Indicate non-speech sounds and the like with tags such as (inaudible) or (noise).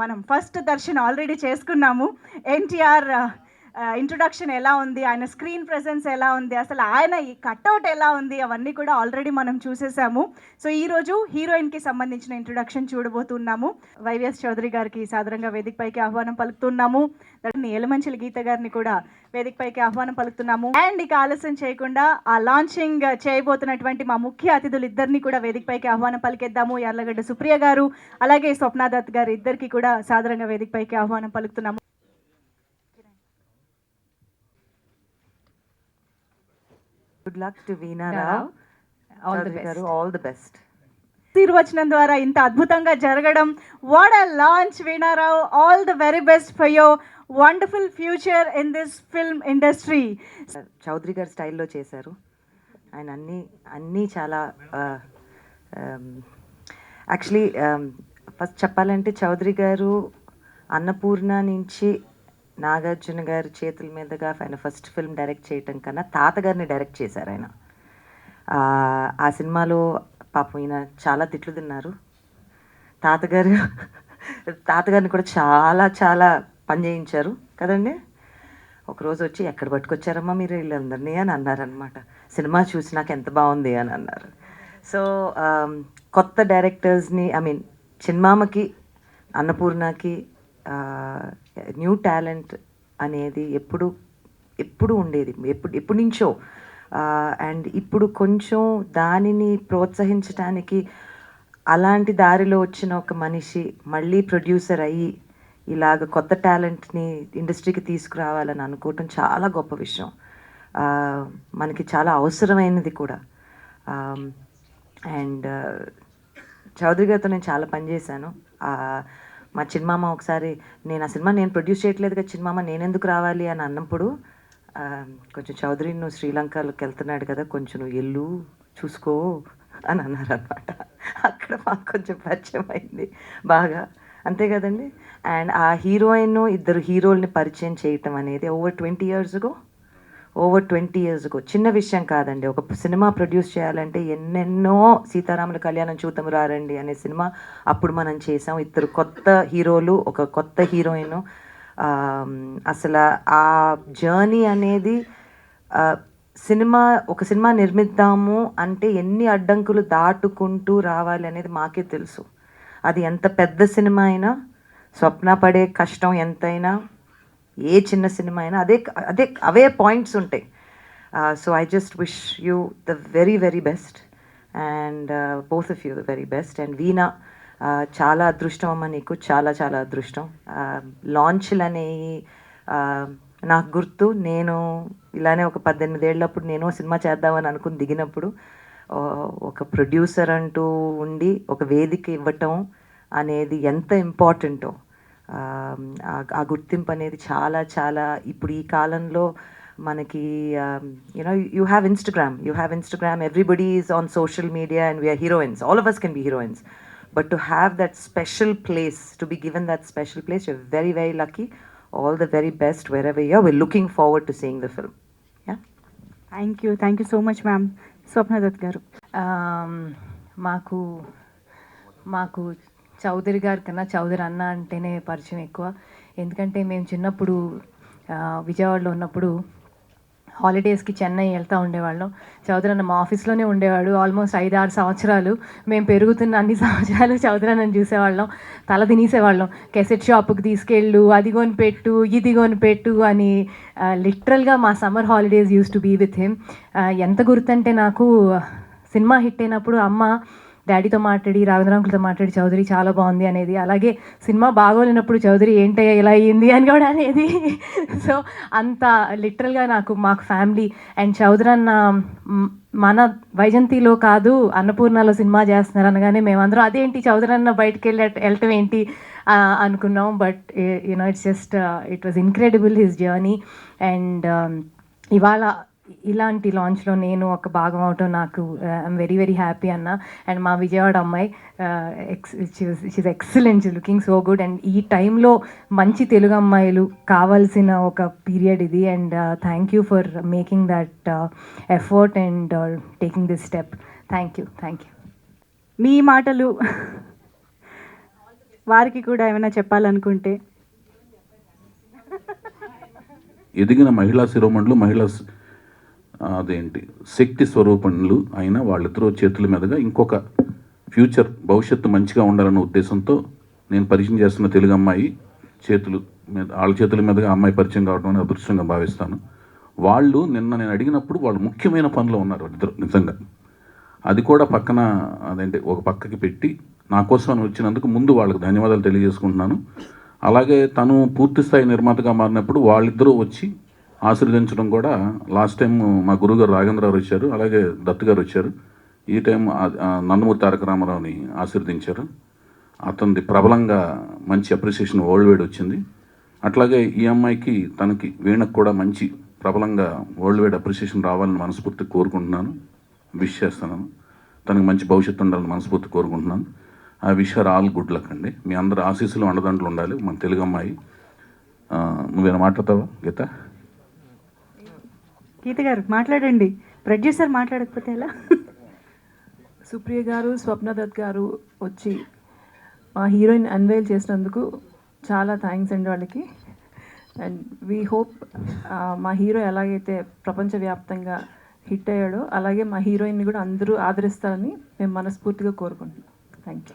మనం ఫస్ట్ దర్శనం ఆల్రెడీ చేసుకున్నాము. ఎన్టీఆర్ ఇంట్రొడక్షన్ ఎలా ఉంది? ఆయన స్క్రీన్ ప్రెసెన్స్ ఎలా ఉంది? అసలు ఆయన ఈ కట్అవుట్ ఎలా ఉంది? అవన్నీ కూడా ఆల్రెడీ మనం చూసేసాము. సో ఈరోజు హీరోయిన్కి సంబంధించిన ఇంట్రొడక్షన్ చూడబోతున్నాము. వైవిఎస్ చౌదరి గారికి సాధారణంగా వేదికపైకి ఆహ్వానం పలుకుతున్నాము. దాన్ని గీత గారిని కూడా వేదికపైకి ఆహ్వానం పలుకుతున్నాము. అండ్ ఇక ఆలస్యం చేయకుండా ఆ లాంచింగ్ చేయబోతున్నటువంటి మా ముఖ్య అతిథులు ఇద్దరిని కూడా వేదికపైకి ఆహ్వానం పలికేద్దాము. యార్లగడ్డ సుప్రియ గారు అలాగే స్వప్నాదత్ గారు ఇద్దరికి కూడా సాధారణంగా వేదికపైకి ఆహ్వానం పలుకుతున్నాము. Good luck to Veena. Rao. Garu all the best తీర్వచనం ద్వారా ఇంత అద్భుతంగా జరగడం what a launch Veena Rao all the very best for your wonderful future in this film industry Chowdary garu స్టైల్లో చేశారు ఆయన అన్నీ అన్నీ చాలా యాక్చువల్లీ ఫస్ట్ చెప్పాలంటే చౌదరి గారు అన్నపూర్ణ నుంచి నాగార్జున గారి చేతుల మీదుగా ఆయన ఫస్ట్ ఫిల్మ్ డైరెక్ట్ చేయటం కన్నా తాతగారిని డైరెక్ట్ చేశారు ఆయన. ఆ, సినిమాలో పాపం ఈయన చాలా తిట్లు తిన్నారు. తాతగారు తాతగారిని కూడా చాలా చాలా పని చేయించారు కదండి. ఒకరోజు వచ్చి ఎక్కడ పట్టుకొచ్చారమ్మా మీరు వీళ్ళందరినీ? అని అన్నారనమాట సినిమా చూసి నాకు ఎంత బాగుంది? అని అన్నారు. సో కొత్త డైరెక్టర్స్ని ఐ మీన్ చిన్మామకి అన్నపూర్ణకి న్యూ టాలెంట్ అనేది ఎప్పుడు ఎప్పుడు ఉండేది ఎప్పుడు ఎప్పటి నుంచో. అండ్ ఇప్పుడు కొంచెం దానిని ప్రోత్సహించడానికి అలాంటి దారిలో వచ్చిన ఒక మనిషి మళ్ళీ ప్రొడ్యూసర్ అయ్యి ఇలాగ కొత్త టాలెంట్ని ఇండస్ట్రీకి తీసుకురావాలని అనుకోవటం చాలా గొప్ప విషయం. మనకి చాలా అవసరమైనది కూడా. అండ్ చౌదరి గారితో నేను చాలా పనిచేశాను. మా చిన్నమామ ఒకసారి నేను ఆ సినిమా నేను ప్రొడ్యూస్ చేయట్లేదు కదా చిన్నమామ నేను ఎందుకు రావాలి అని అన్నప్పుడు కొంచెం చౌదరి నువ్వు శ్రీలంకలోకి వెళ్తున్నాడు కదా కొంచెం నువ్వు ఎల్లు చూసుకో అని అన్నారనమాట అక్కడ మాకు కొంచెం పరిచయం అయింది బాగా. అంతే కదండి? అండ్ ఆ హీరోయిన్ ఇద్దరు హీరోల్ని పరిచయం చేయటం అనేది ఓవర్ ట్వంటీ ఇయర్స్గో ఓవర్ ట్వంటీ ఇయర్స్కు చిన్న విషయం కాదండి. ఒక సినిమా ప్రొడ్యూస్ చేయాలంటే ఎన్నెన్నో సీతారాముల కళ్యాణం చూద్దాం రారండి అనే సినిమా అప్పుడు మనం చేసాం. ఇద్దరు కొత్త హీరోలు ఒక కొత్త హీరోయిన్ అసలు ఆ జర్నీ అనేది సినిమా ఒక సినిమా నిర్మిద్దాము అంటే ఎన్ని అడ్డంకులు దాటుకుంటూ రావాలి అనేది మాకే తెలుసు. అది ఎంత పెద్ద సినిమా అయినా స్వప్న పడే కష్టం ఎంతైనా ఏ చిన్న సినిమా అయినా అదే అదే అవే పాయింట్స్ ఉంటాయి. So I just wish you the very very best. And both of you the very best. And Veena చాలా అదృష్టం అమ్మ నీకు చాలా చాలా అదృష్టం. లాంచ్లు అనేవి నాకు గుర్తు నేను ఇలానే ఒక పద్దెనిమిది ఏళ్ళప్పుడు నేను సినిమా చేద్దామని అనుకుని దిగినప్పుడు ఒక ప్రొడ్యూసర్ అంటూ ఉండి ఒక వేదిక ఇవ్వటం అనేది ఎంత ఇంపార్టెంటో ఆ గుర్తింపు అనేది చాలా చాలా ఇప్పుడు ఈ కాలంలో మనకి you know you have Instagram you have Instagram everybody is on social media and we are heroines all of us can be heroines but to have that special place to be given that special place you very very lucky all the very best wherever your we're looking forward to seeing the film yeah thank you thank you so much ma'am Swapna Dutt garu. మాకు మాకు చౌదరి గారి కన్నా చౌదరి అన్న అంటేనే పరిచయం ఎక్కువ. ఎందుకంటే మేము చిన్నప్పుడు విజయవాడలో ఉన్నప్పుడు హాలిడేస్కి చెన్నై వెళ్తూ ఉండేవాళ్ళం. చౌదరి అన్న మా ఆఫీస్లోనే ఉండేవాడు. ఆల్మోస్ట్ ఐదు ఆరు సంవత్సరాలు మేము పెరుగుతున్న అన్ని సంవత్సరాలు చౌదరి అన్నని చూసేవాళ్ళం. తల తినేసేవాళ్ళం. కెసెట్ షాప్కి తీసుకెళ్ళు అది కొని పెట్టు ఇది కొని పెట్టు అని లిటరల్గా మా summer holidays use to be with him. ఎంత గుర్తంటే నాకు సినిమా హిట్ అయినప్పుడు అమ్మ డాడీతో మాట్లాడి రాఘవేంద్ర అంకుల్తో మాట్లాడి చౌదరి చాలా బాగుంది అనేది. అలాగే సినిమా బాగోలేనప్పుడు చౌదరి ఏంటయ్యా ఇలా అయ్యింది? అని కూడా అనేది. (laughs) సో అంత లిటరల్గా నాకు మాకు ఫ్యామిలీ అండ్ చౌదరి అన్న మన వైజంతిలో కాదు అన్నపూర్ణలో సినిమా చేస్తున్నారు అనగానే మేమందరం అదేంటి చౌదరి అన్న బయటకు వెళ్ళి వెళ్ళటం ఏంటి? అనుకున్నాం. But you know it's just it was incredible his journey and um, ఇవాళ ఇలాంటి లాంచ్లో నేను ఒక భాగం అవటం నాకు ఐఎమ్ వెరీ వెరీ హ్యాపీ అన్న. అండ్ మా విజయవాడ అమ్మాయి X she's excellent looking so good and ఈ టైంలో మంచి తెలుగు అమ్మాయిలు కావాల్సిన ఒక పీరియడ్ ఇది. And thank you for making that effort and taking this step thank you thank you మీ మాటలు వారికి కూడా ఏమైనా చెప్పాలనుకుంటే? ఎదిగిన మహిళా శిరోమణులు మహిళా అదేంటి శక్తి స్వరూపణులు అయిన వాళ్ళిద్దరూ చేతుల మీదుగా ఇంకొక ఫ్యూచర్ భవిష్యత్తు మంచిగా ఉండాలన్న ఉద్దేశంతో నేను పరిచయం చేస్తున్న తెలుగు అమ్మాయి చేతులు మీద వాళ్ళ చేతుల మీదుగా అమ్మాయి పరిచయం కావడం అని అదృష్టంగా భావిస్తాను. వాళ్ళు నిన్న నేను అడిగినప్పుడు వాళ్ళు ముఖ్యమైన పనిలో ఉన్నారు ఇద్దరు నిజంగా. అది కూడా పక్కన అదేంటి ఒక పక్కకి పెట్టి నా కోసం వచ్చినందుకు ముందు వాళ్ళకి ధన్యవాదాలు తెలియజేసుకుంటున్నాను. అలాగే తను పూర్తిస్థాయి నిర్మాతగా మారినప్పుడు వాళ్ళిద్దరూ వచ్చి ఆశీర్వదించడం కూడా లాస్ట్ టైం మా గురుగారు రాఘేంద్రరావు వచ్చారు అలాగే దత్తు గారు వచ్చారు. ఈ టైం నందమూరి తారక రామారావుని ఆశీర్వదించారు. అతనిది ప్రబలంగా మంచి అప్రిసియేషన్ వరల్డ్ వైడ్ వచ్చింది. అట్లాగే ఈ అమ్మాయికి తనకి వీణకు కూడా మంచి ప్రబలంగా వరల్డ్ వైడ్ అప్రిసియేషన్ రావాలని మనస్ఫూర్తి కోరుకుంటున్నాను. విష్ చేస్తున్నాను. తనకి మంచి భవిష్యత్తు ఉండాలని మనస్ఫూర్తి కోరుకుంటున్నాను. ఆ wish our all good luck అండి. మీ అందరు ఆశీస్సులు అండదండలు ఉండాలి. మన తెలుగు అమ్మాయి. నువ్వేనా మాట్లాడతావా గీత? గీత గారు మాట్లాడండి. ప్రొడ్యూసర్ మాట్లాడకపోతే ఎలా? సుప్రియ గారు స్వప్న దత్ గారు వచ్చి మా హీరోయిన్ అన్వైల్ చేసినందుకు చాలా థ్యాంక్స్ అండి వాళ్ళకి. అండ్ వీ హోప్ మా హీరో ఎలాగైతే ప్రపంచవ్యాప్తంగా హిట్ అయ్యాడో అలాగే మా హీరోయిన్ని కూడా అందరూ ఆదరిస్తారని మేము మనస్ఫూర్తిగా కోరుకుంటున్నాం. Thank you.